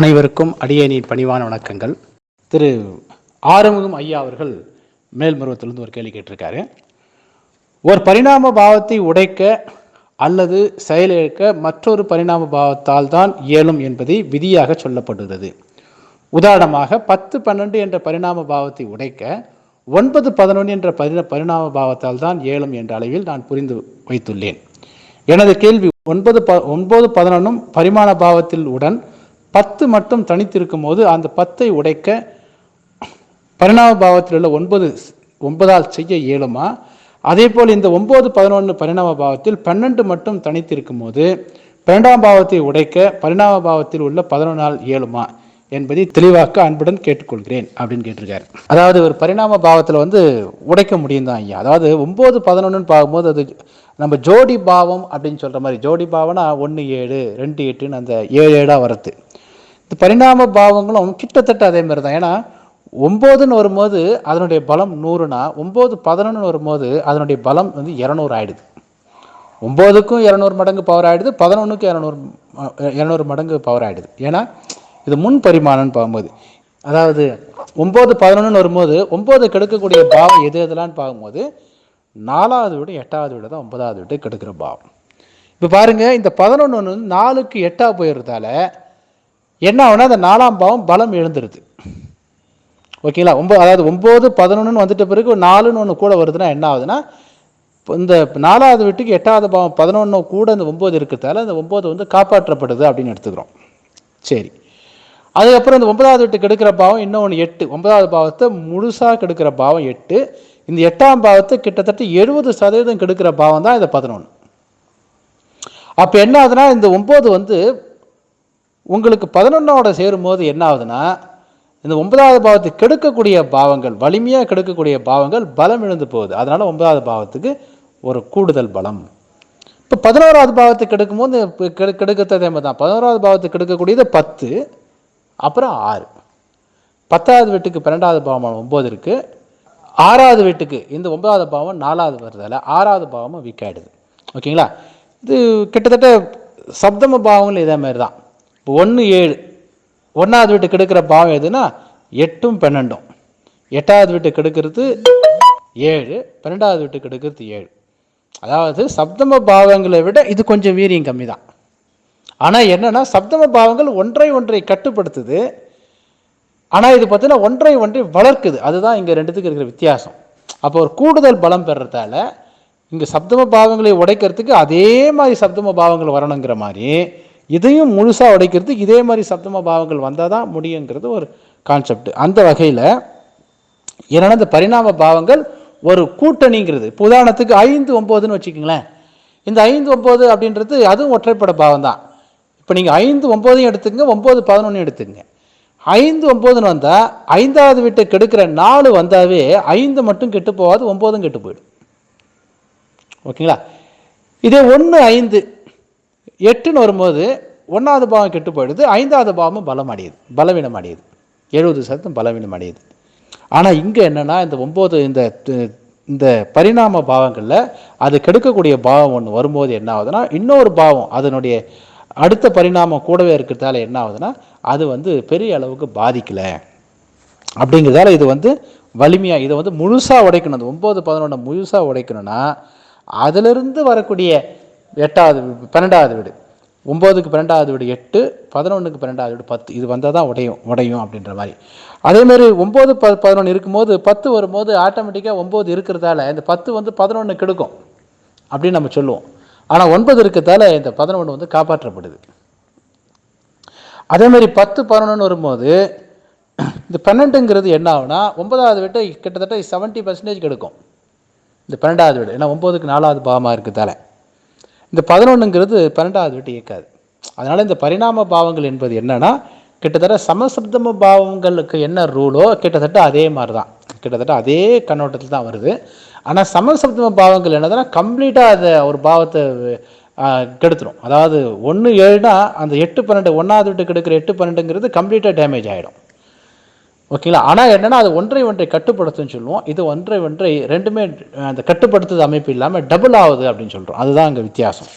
அனைவருக்கும் அடியணியின் பணிவான வணக்கங்கள். திரு ஆறுமுகம் ஐயா அவர்கள் மேல்மருவத்திலிருந்து ஒரு கேள்வி கேட்டிருக்காரு. ஒரு பரிணாம பாவத்தை உடைக்க அல்லது செயலிழக்க மற்றொரு பரிணாம பாவத்தால் தான் இயலும் என்பதை விதியாக சொல்லப்படுகிறது. உதாரணமாக பத்து பன்னெண்டு என்ற பரிணாம பாவத்தை உடைக்க ஒன்பது பதினொன்று என்ற பரிண பரிணாம பாவத்தால் தான் இயலும் என்ற அளவில் நான் புரிந்து வைத்துள்ளேன். எனது கேள்வி ஒன்பது ப ஒன்பது பதினொன்றும் பரிமாண பாவத்தில் உடன் பத்து மட்டும் தனித்திருக்கும் போது அந்த பத்தை உடைக்க பரிணாம பாவத்தில் உள்ள ஒன்பது ஒன்பதால் செய்ய இயலுமா? அதே போல் இந்த ஒன்பது பதினொன்று பரிணாம பாவத்தில் பன்னெண்டு மட்டும் தனித்திருக்கும் போது பன்னெண்டாம் பாவத்தை உடைக்க பரிணாம பாவத்தில் உள்ள பதினொன்றால் இயலுமா? என்பதை தெளிவாக்க அன்புடன் கேட்டுக்கொள்கிறேன் அப்படின்னு கேட்டிருக்காரு. அதாவது ஒரு பரிணாம பாவத்தில் வந்து உடைக்க முடியும் தான் ஐயா. அதாவது ஒம்பது பதினொன்றுன்னு பார்க்கும்போது அது நம்ம ஜோடி பாவம் அப்படின்னு சொல்கிற மாதிரி ஜோடி பாவம்னா ஒன்று ஏழு ரெண்டு எட்டுன்னு அந்த ஏழு ஏழாக வரது இந்த பரிணாம பாவங்களும் கிட்டத்தட்ட அதே மாதிரி தான். ஏன்னா ஒம்போதுன்னு வரும்போது அதனுடைய பலம் நூறுனா ஒம்பது பதினொன்று வரும்போது அதனுடைய பலம் வந்து இரநூறு ஆயிடுது. ஒம்போதுக்கும் இரநூறு மடங்கு பவர் ஆகிடுது பதினொன்றுக்கும் இரநூறு இரநூறு மடங்கு பவர் ஆகிடுது ஏன்னா இது முன் பரிமாணம்னு பார்க்கும்போது. அதாவது ஒம்பது பதினொன்றுன்னு வரும்போது ஒம்பது கெடுக்கக்கூடிய பாவம் எது எதுலான்னு பார்க்கும்போது நாலாவது விட எட்டாவது விட தான் ஒன்பதாவது விட கெடுக்கிற பாவம். இப்போ பாருங்கள் இந்த பதினொன்று வந்து நாலுக்கு எட்டாக போயிடுறதால என்ன ஆகுனா அந்த நாலாம் பாவம் பலம் எழுந்துருது. ஓகேங்களா ஒம்பது அதாவது ஒம்பது பதினொன்றுன்னு வந்துட்ட பிறகு நாலுன்னு ஒன்று கூட வருதுன்னா என்ன ஆகுதுன்னா இப்போ இந்த நாலாவது வீட்டுக்கு எட்டாவது பாவம் பதினொன்று கூட இந்த ஒம்பது இருக்கிறதால இந்த ஒம்பது வந்து காப்பாற்றப்படுது அப்படின்னு எடுத்துக்கிறோம். சரி. அதுக்கப்புறம் இந்த ஒன்பதாவது வீட்டுக்கு எடுக்கிற பாவம் இன்னொன்று எட்டு. ஒன்பதாவது பாவத்தை முழுசாக கெடுக்கிற பாவம் எட்டு. இந்த எட்டாம் பாவத்தை கிட்டத்தட்ட எழுபது சதவீதம் கெடுக்கிற பாவம் தான் இந்த பதினொன்று அப்போ என்ன ஆகுதுன்னா இந்த ஒம்பது வந்து உங்களுக்கு பதினொன்னோட சேரும்போது என்ன ஆகுதுன்னா இந்த ஒன்பதாவது பாவத்தை கெடுக்கக்கூடிய பாவங்கள் வலிமையாக கெடுக்கக்கூடிய பாவங்கள் பலம் இழந்து போகுது. அதனால் ஒன்பதாவது பாவத்துக்கு ஒரு கூடுதல் பலம். இப்போ பதினோராவது பாவத்தை கெடுக்கும்போது கெடு கெடுக்கிறதே மாதிரி தான் பதினோராவது பாவத்தை கெடுக்கக்கூடியது பத்து அப்புறம் ஆறு. பத்தாவது வீட்டுக்கு பன்னெண்டாவது பாவம் ஒம்பது இருக்குது ஆறாவது வீட்டுக்கு இந்த ஒன்பதாவது பாவம் நாலாவது வருதால ஆறாவது பாவமும் வீக் ஆகிடுது ஓகேங்களா? இது கிட்டத்தட்ட சப்தம பாவங்கள் இதே மாதிரி தான் இப்போ ஒன்று ஏழு. ஒன்றாவது வீட்டுக்கு கெடுக்கிற பாவம் எதுனா எட்டும் பன்னெண்டும். எட்டாவது வீட்டுக்கு கெடுக்கிறது ஏழு பன்னெண்டாவது வீட்டுக்கு கெடுக்கிறது ஏழு. அதாவது சப்தம பாவங்களை விட இது கொஞ்சம் வீரியம் கம்மி தான் ஆனால் என்னென்னா சப்தம பாவங்கள் ஒன்றை ஒன்றை கட்டுப்படுத்துது. ஆனால் இது பார்த்தீங்கன்னா ஒன்றை ஒன்றை வளர்க்குது. அதுதான் இங்கே ரெண்டுத்துக்கு இருக்கிற வித்தியாசம். அப்போ ஒரு கூடுதல் பலம் பெறுறதால இங்கே சப்தம பாவங்களை உடைக்கிறதுக்கு அதே மாதிரி சப்தம பாவங்கள் வரணுங்கிற மாதிரி இதையும் முழுசாக உடைக்கிறதுக்கு இதே மாதிரி சப்தம பாவங்கள் வந்தால் தான் முடியுங்கிறது ஒரு கான்செப்ட் அந்த வகையில் என்னென்னா இந்த பரிணாம பாவங்கள் ஒரு கூட்டணிங்கிறது. இப்போ உதாரணத்துக்கு ஐந்து ஒம்போதுன்னு வச்சுக்கோங்களேன். இந்த ஐந்து ஒம்பது அப்படின்றது அதுவும் ஒற்றைப்பட பாவம் தான் இப்போ நீங்கள் ஐந்து ஒம்போதையும் எடுத்துங்க ஒம்பது பதினொன்று எடுத்துங்க ஐந்து ஒம்போதுன்னு வந்தால் ஐந்தாவது வீட்டை கெடுக்கிற நாலு வந்தாவே ஐந்து மட்டும் கெட்டு போகாது ஒம்போதும் கெட்டு போயிடும். ஓகேங்களா? இதே ஒன்று ஐந்து எட்டுன்னு வரும்போது ஒன்றாவது பாவம் கெட்டு போயிடுது ஐந்தாவது பாவமும் பலம் அடையுது பலவீனம் அடையுது எழுபது சதவீதம் பலவீனம் அடையுது ஆனால் இங்கே என்னென்னா இந்த ஒம்பது இந்த இந்த பரிணாம பாவங்களில் அது கெடுக்கக்கூடிய பாவம் ஒன்று வரும்போது என்ன ஆகுதுன்னா இன்னொரு பாவம் அதனுடைய அடுத்த பரிணாமம் கூடவே இருக்கிறதால என்ன ஆகுதுன்னா அது வந்து பெரிய அளவுக்கு பாதிக்கலை. அப்படிங்கிறதால இது வந்து வலிமையாக இதை வந்து முழுசாக உடைக்கணும். அந்த ஒம்பது பதினொன்று முழுசாக உடைக்கணும்னா அதிலிருந்து வரக்கூடிய எட்டாவது பன்னெண்டாவது வீடு. ஒம்போதுக்கு பன்னெண்டாவது வீடு எட்டு பதினொன்றுக்கு பன்னெண்டாவது வீடு பத்து. இது வந்தால் தான் உடையும் உடையும் அப்படின்ற மாதிரி. அதேமாரி ஒம்பது ப பதினொன்று இருக்கும்போது பத்து வரும்போது ஆட்டோமேட்டிக்காக ஒம்பது இருக்கிறதால இந்த பத்து வந்து பதினொன்று கெடுக்கும் அப்படின்னு நம்ம சொல்லுவோம். ஆனால் ஒன்பது இருக்கிறதால இந்த பதினொன்று வந்து காப்பாற்றப்படுது. அதேமாரி பத்து பதினொன்று வரும்போது இந்த பன்னெண்டுங்கிறது என்ன ஆகுனா ஒன்பதாவது வீட்டை கிட்டத்தட்ட செவன்ட்டி பர்சன்டேஜ் கெடுக்கும். இந்த பன்னெண்டாவது வீடு. ஏன்னா ஒம்போதுக்கு நாலாவது பாகமாக இருக்கிறதால. இந்த பதினொன்றுங்கிறது பன்னெண்டாவது வீட்டு இயக்காது. அதனால் இந்த பரிணாம பாவங்கள் என்பது என்னென்னா கிட்டத்தட்ட சமசப்தம பாவங்களுக்கு என்ன ரூலோ கிட்டத்தட்ட அதே மாதிரி தான் கிட்டத்தட்ட அதே கண்ணோட்டத்தில் தான் வருது. ஆனால் சமசப்தம பாவங்கள் என்னதுன்னா கம்ப்ளீட்டாக அதை ஒரு பாவத்தை கெடுத்துரும். அதாவது ஒன்று ஏழுனா அந்த எட்டு பன்னெண்டு ஒன்றாவது விட்டு கெடுக்கிற எட்டு பன்னெண்டுங்கிறது கம்ப்ளீட்டாக டேமேஜ் ஆகிடும் ஓகேங்களா? ஆனால் என்னென்னா அது ஒன்றை ஒன்றை கட்டுப்படுத்துன்னு சொல்லுவோம். இது ஒன்றை ஒன்றை ரெண்டுமே அந்த கட்டுப்படுத்துது அமைப்பு இல்லாமல் டபுள் ஆகுது அப்படின்னு சொல்கிறோம் அதுதான் அங்கே வித்தியாசம்.